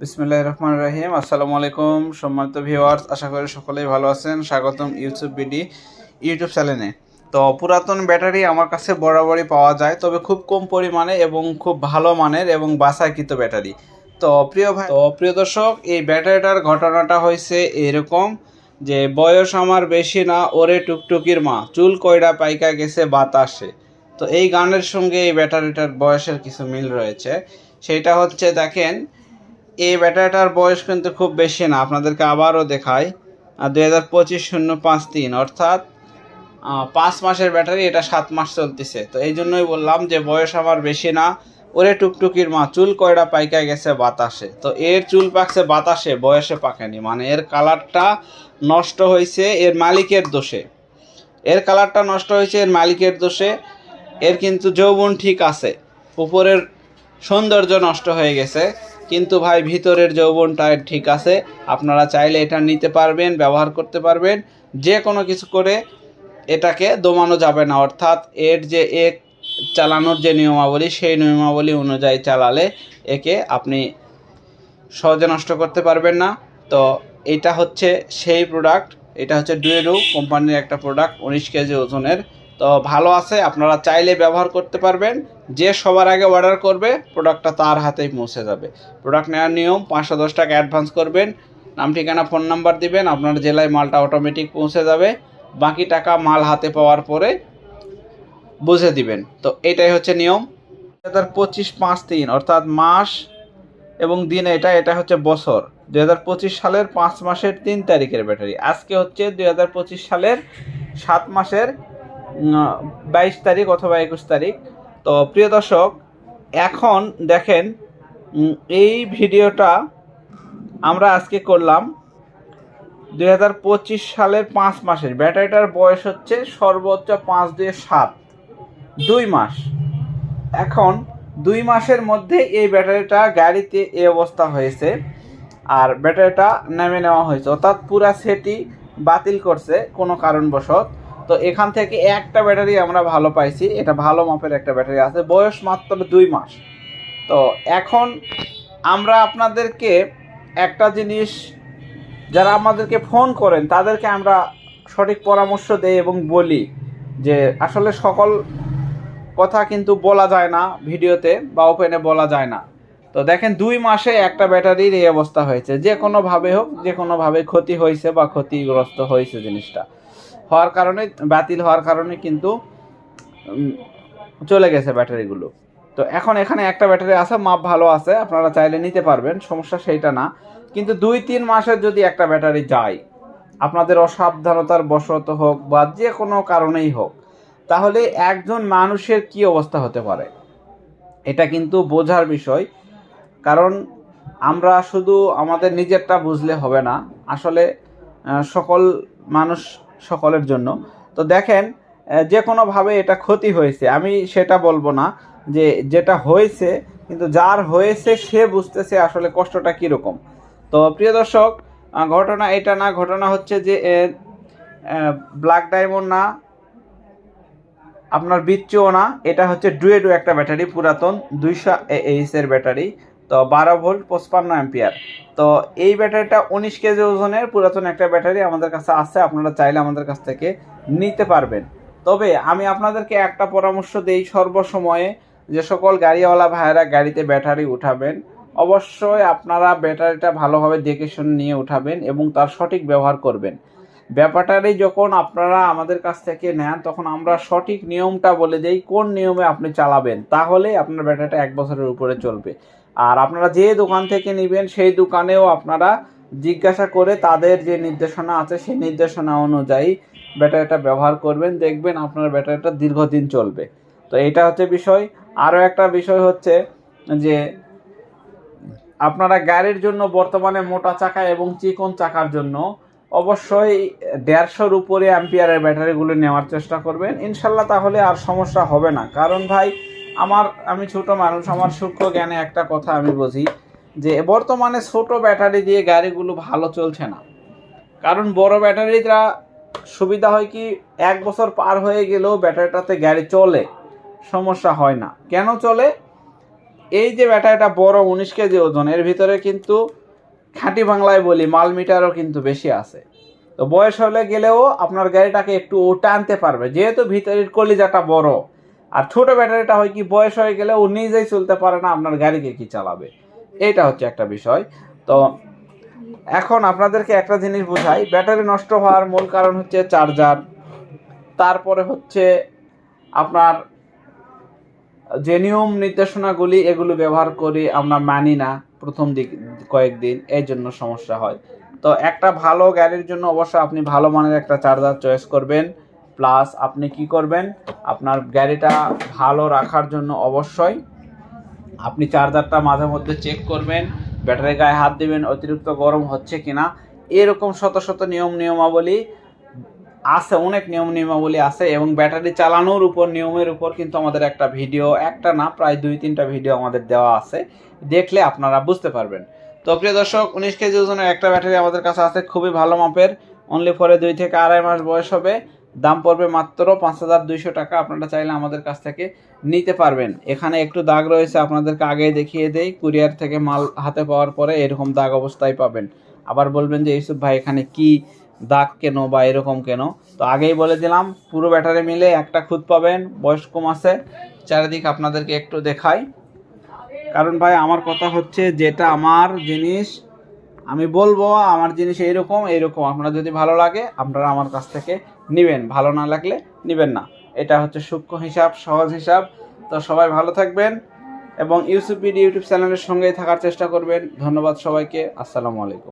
বিসমুল্লাহ রহমান রহিম। আসসালামু আলাইকুম সম্মানিত ভিউয়ার্স, আশা করি সকলেই ভালো আছেন। স্বাগতম ইউটিউব বিডি ইউটিউব চ্যানেলে। তো পুরাতন ব্যাটারি আমার কাছে বরাবরই পাওয়া যায়, তবে খুব কম পরিমাণে এবং খুব ভালো মানের এবং বাসাইকৃত ব্যাটারি। তো প্রিয় ভাই, তো প্রিয় দর্শক, এই ব্যাটারিটার ঘটনাটা হয়েছে এরকম যে, বয়স আমার বেশি না, ওরে টুকটুকির মা, চুল কয়ডা পাইকা গেছে বাতাসে। তো এই গানের সঙ্গে এই ব্যাটারিটার বয়সের কিছু মিল রয়েছে। সেটা হচ্ছে, দেখেন এই ব্যাটারিটার বয়স কিন্তু খুব বেশি না। আপনাদেরকে আবারও দেখাই। দুই হাজার পঁচিশ শূন্য পাঁচ তিন, অর্থাৎ পাঁচ মাসের ব্যাটারি, এটা সাত মাস চলতেছে। তো এই জন্যই বললাম যে, বয়স আমার বেশি না। ওরে টুকটুকির মা, চুল কয়টা পাইকা গেছে বাতাসে? তো এর চুল পাকছে বাতাসে, বয়সে পাকেনি। মানে এর কালারটা নষ্ট হয়েছে, এর মালিকের দোষে। এর কালারটা নষ্ট হয়েছে, এর মালিকের দোষে। এর কিন্তু যৌবন ঠিক আছে। উপরের সৌন্দর্য নষ্ট হয়ে গেছে। কিন্তু ভাই, ভিতরের যৌবনটা ঠিক আছে। আপনারা চাইলে এটা নিতে পারবেন, ব্যবহার করতে পারবেন। যে কোনো কিছু করে এটাকে দমানো যাবে না। অর্থাৎ এর যে এক চালানোর যে নিয়মাবলী, সেই নিয়মাবলী অনুযায়ী চালালে একে আপনি সহজে নষ্ট করতে পারবেন না। তো এটা হচ্ছে সেই প্রোডাক্ট এটা হচ্ছে ডুয়েডু কোম্পানির একটা প্রোডাক্ট উনিশ কেজি ওজনের তো ভালো আছে, আপনারা চাইলে ব্যবহার করতে পারবেন। যে সবার আগে অর্ডার করবে প্রোডাক্টটা তার হাতেই পৌঁছে যাবে। প্রোডাক্ট নেওয়ার নিয়ম, পাঁচশো দশ টাকা অ্যাডভান্স করবেন। নাম, ঠিকানা ফোন নাম্বার দিবেন, আপনার জেলায় মালটা অটোমেটিক পৌঁছে যাবে। বাকি টাকা মাল হাতে পাওয়ার পরে বুঝে দিবেন। তো এটাই হচ্ছে নিয়ম। দু হাজার পঁচিশ পাঁচ তিন, অর্থাৎ মাস এবং দিন এটা এটা হচ্ছে বছর। দু হাজার পঁচিশ সালের পাঁচ মাসের তিন তারিখের ব্যাটারি আজকে হচ্ছে দু হাজার পঁচিশ সালের সাত মাসের বাইশ তারিখ অথবা একুশ তারিখ। তো প্রিয় দর্শক, এখন দেখেন এই ভিডিওটা আমরা আজকে করলাম দুই হাজার পঁচিশ সালের পাঁচ মাসের। ব্যাটারিটার বয়স হচ্ছে সর্বোচ্চ পাঁচ দুই সাত। দুই মাস। এখন দুই মাসের মধ্যে এই ব্যাটারিটা গাড়িতে এই অবস্থা হয়েছে। আর ব্যাটারিটা নামে নেওয়া হয়েছে। অর্থাৎ পুরা সেটি বাতিল করছে কোনো কারণবশত। তো এখান থেকে একটা ব্যাটারি আমরা ভালো পাইছি। এটা ভালো মাপের একটা ব্যাটারি আছে, বয়স মাত্র দুই মাস। তো এখন আমরা আপনাদেরকে একটা জিনিস, যারা আমাদেরকে ফোন করেন, তাদেরকে আমরা সঠিক পরামর্শ দেই এবং বলি যে আসলে সকল কথা কিন্তু বলা যায় না ভিডিওতে বা ওপেনে বলা যায় না। তো দেখেন দুই মাসে একটা ব্যাটারির এই অবস্থা হয়েছে। যে কোনোভাবে হোক, যে কোনোভাবে ক্ষতি হয়েছে বা ক্ষতিগ্রস্ত হয়েছে জিনিসটা। হওয়ার কারণে, বাতিল হওয়ার কারণে কিন্তু চলে গেছে ব্যাটারিগুলো। তো এখন এখানে একটা ব্যাটারি আছে, মাপ ভালো আছে, আপনারা চাইলে নিতে পারবেন, সমস্যা সেইটা না। কিন্তু দুই তিন মাসের যদি একটা ব্যাটারি যায়, আপনাদের অসাবধানতার বশত হোক বা যে কোনো কারণেই হোক, তাহলে একজন মানুষের কি অবস্থা হতে পারে? এটা কিন্তু বোঝার বিষয়। কারণ আমরা শুধু আমাদের নিজেরটা বুঝলে হবে না। আসলে সকল মানুষ সকলের জন্য। তো দেখেন যে কোনোভাবে এটা ক্ষতি হয়েছে, আমি সেটা বলব না যে যেটা হয়েছে, কিন্তু যার হয়েছে সে বুঝতেছে আসলে কষ্টটা কীরকম। তো প্রিয় দর্শক ঘটনা এটা না, ঘটনা হচ্ছে যে ব্ল্যাক ডায়মন্ড না, আপনার বিচ্চুও না, এটা হচ্ছে ডুয়েডো একটা ব্যাটারি, পুরাতন, দুইশো এইচ এর ব্যাটারি। তো বারো ভোল্ট পঁচপান্ন অ্যাম্পিয়ার। তো এই ব্যাটারিটা উনিশ কেজি ওজনের পুরাতন একটা ব্যাটারি আমাদের কাছে আছে, আপনারা চাইলে আমাদের কাছ থেকে নিতে পারবেন। তবে আমি আপনাদেরকে একটা পরামর্শ দেই সর্বসময়ে, যে সকল গাড়িওয়ালা ভাইয়েরা গাড়িতে ব্যাটারি উঠাবেন, অবশ্যই আপনারা ব্যাটারিটা ভালোভাবে দেখে শুনে নিয়ে উঠাবেন এবং তার সঠিক ব্যবহার করবেন। ব্যাপারটারই যখন আপনারা আমাদের কাছ থেকে নেন, তখন আমরা সঠিক নিয়মটা বলে দেই কোন নিয়মে আপনি চালাবেন তাহলে আপনার ব্যাটারিটা এক বছরের উপরে চলবে। আর আপনারা যে দোকান থেকে নেবেন, সেই দোকানেও আপনারা জিজ্ঞাসা করে তাদের যে নির্দেশনা আছে, সেই নির্দেশনা অনুযায়ী ব্যাটারিটা ব্যবহার করবেন। দেখবেন আপনার ব্যাটারিটা দীর্ঘদিন চলবে। তো এটা হচ্ছে বিষয়। আরও একটা বিষয় হচ্ছে যে, আপনারা গাড়ির জন্য বর্তমানে মোটা চাকা এবং চিকন চাকার জন্য অবশ্যই দেড়শোর উপরে অ্যাম্পিয়ারের ব্যাটারিগুলো নেওয়ার চেষ্টা করবেন। ইনশাল্লাহ তাহলে আর সমস্যা হবে না। কারণ ভাই আমার, আমি ছোট মানুষ, আমার সূক্ষ্ম জ্ঞানে একটা কথা আমি বুঝি, যে বর্তমানে ছোট ব্যাটারি দিয়ে গাড়িগুলো ভালো চলছে না। কারণ বড় ব্যাটারিটা সুবিধা হয় কি, এক বছর পার হয়ে গেলেও ব্যাটারিটাতে গাড়ি চলে, সমস্যা হয় না। কেন চলে? এই যে ব্যাটারিটা বড় উনিশ কেজি ওজন, এর ভিতরে কিন্তু খাঁটি বাংলায় বলি, মাল মিটারও কিন্তু বেশি আছে। তো বয়স হলে গেলেও আপনার গাড়িটাকে একটু টানতে পারবে, যেহেতু ভিতরের কলিজাটা বড়। আর ছোট ব্যাটারিটা হয় কি, বয়স হয়ে গেলে ও নিজেই চলতে পারে না, আপনার গাড়িকে কি চালাবে? এটা হচ্ছে একটা বিষয়। তো এখন আপনাদেরকে একটা জিনিস বোঝাই, ব্যাটারি নষ্ট হওয়ার মূল কারণ হচ্ছে চার্জার। তারপরে হচ্ছে আপনার যে নিয়ম নির্দেশনাগুলি, এগুলো ব্যবহার করি আমরা মানি না প্রথম দিক, কয়েকদিন এই জন্য সমস্যা হয়। তো একটা ভালো গাড়ির জন্য অবশ্যই আপনি ভালো মানের একটা চার্জার চয়েস করবেন। প্লাস আপনি কি করবেন? আপনার গাড়িটা ভালো রাখার জন্য অবশ্যই আপনি চার্জারটা মাঝে মধ্যে চেক করবেন ব্যাটারি গায়ে হাত দিবেন, অতিরিক্ত গরম হচ্ছে কিনা। এরকম শত শত নিয়ম নিয়মাবলী আছে, অনেক নিয়ম নিয়মাবলী আছে এবং ব্যাটারি চালানোর উপর, নিয়মের উপর কিন্তু আমাদের একটা ভিডিও, একটা না, প্রায় দুই, তিনটা ভিডিও আমাদের দেওয়া আছে। দেখলে আপনারা বুঝতে পারবেন। তো প্রিয় দর্শক, উনিশ কেজি ওজনের একটা ব্যাটারি আমাদের কাছে আছে, খুবই ভালো মাপের। অনলি ফরে দুই থেকে আড়াই মাস বয়স হবে। দাম পড়বে মাত্র পাঁচ হাজার দুইশো টাকা। আপনারা চাইলে আমাদের কাছ থেকে নিতে পারবেন। এখানে একটু দাগ রয়েছে, আপনাদেরকে আগেই দেখিয়ে দেই। কুরিয়ার থেকে মাল হাতে পাওয়ার পরে এরকম দাগ অবস্থায় পাবেন। আবার বলবেন যে, ইউসুফ ভাই, এখানে কি দাগ কেন বা এরকম কেন? তো আগেই বলে দিলাম, পুরো ব্যাটারি মিলে একটা খুদ পাবেন, বয়স কম আছে। চারিদিক আপনাদেরকে একটু দেখাই। কারণ ভাই, আমার কথা হচ্ছে যেটা আমার জিনিস আমি বলব, আমার জিনিস এইরকম এইরকম। আপনার যদি ভালো লাগে, আপনারা আমার কাছ থেকে নেবেন। ভালো না লাগলে নেবেন না। এটা হচ্ছে সূক্ষ্ম হিসাব, সহজ হিসাব। তো সবাই ভালো থাকবেন এবং ইউসুফ ইউটিউব চ্যানেলের সঙ্গেই থাকার চেষ্টা করবেন। ধন্যবাদ সবাইকে। আসসালামু আলাইকুম।